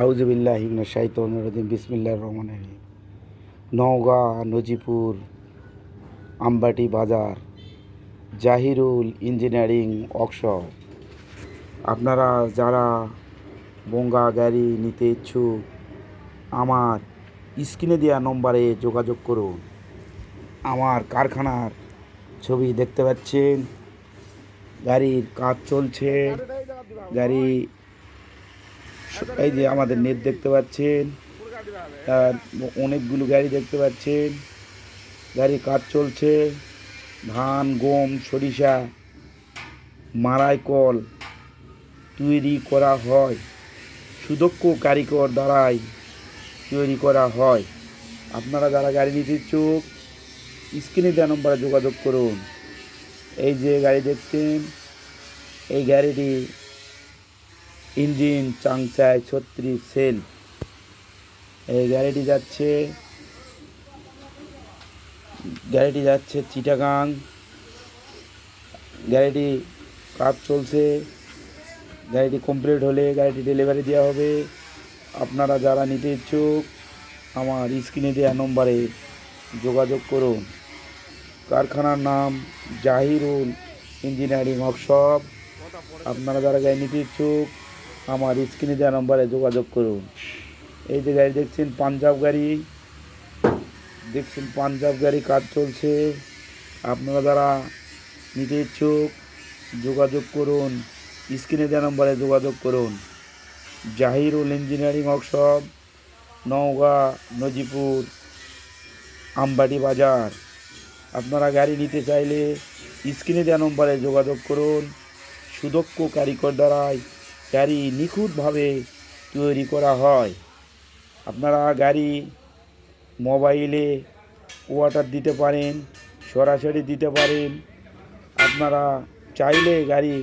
আউজবিল্লাহ বিসমিল্লাহ রহমান নওগাঁ, নজিপুর, আমবাটি বাজার, Zahirul engineering workshop আপনারা যারা বঙ্গা গাড়ি নিতে ইচ্ছুক, আমার স্ক্রিনে দেওয়া নম্বরে যোগাযোগ করুন। আমার কারখানার ছবি দেখতে পাচ্ছেন। গাড়ির কাজ চলছে। গাড়ি এই যে আমাদের নেট দেখতে পাচ্ছেন আর অনেকগুলো গাড়ি দেখতে পাচ্ছেন, গাড়ি কাজ চলছে, ধান, গম, সরিষা মারাই কল তৈরি করা হয়, সুদক্ষ কারিগর দ্বারাই তৈরি করা হয়। আপনারা যারা গাড়ি নিতে ইচ্ছুক, স্ক্রিনে দেওয়া নম্বরে যোগাযোগ করুন। এই যে গাড়ি দেখছেন, এই গাড়িটি ইঞ্জিন চাংচায় ছত্রিশ, সেল। এই গাড়িটি যাচ্ছে গাড়িটি যাচ্ছে চিটাগাং। গাড়িটি কাজ চলছে, গাড়িটি কমপ্লিট হলে গাড়িটি ডেলিভারি দেওয়া হবে। আপনারা যারা নিতে ইচ্ছুক, আমার স্ক্রিনে দেওয়া নম্বরে যোগাযোগ করুন। কারখানার নাম জাহিরুল ইঞ্জিনিয়ারিং ওয়ার্কশপ। আপনারা যারা গাড়ি নিতে ইচ্ছুক আমার স্ক্রিনে দেওয়া নম্বরে যোগাযোগ করুন। এই যে গাড়ি দেখছেন, পাঞ্জাব গাড়ি। দেখছেন, পাঞ্জাব গাড়ি কাজ চলছে। আপনারা যারা নিতে ইচ্ছুক, যোগাযোগ করুন। স্ক্রিনে দেওয়া নম্বরে যোগাযোগ করুন। জাহিরুল ইঞ্জিনিয়ারিং ওয়ার্কশপ, নওগাঁ, নজিপুর আমবাটি বাজার। আপনারা গাড়ি নিতে চাইলে স্ক্রিনে দেওয়া নম্বরে যোগাযোগ করুন। সুদক্ষ কারিগর দ্বারাই গাড়ি নিখুঁতভাবে তৈরি করা হয়। আপনারা গাড়ি মোবাইলে ওয়াটার দিতে পারেন, সরাসরি দিতে পারেন। আপনারা চাইলে গাড়ি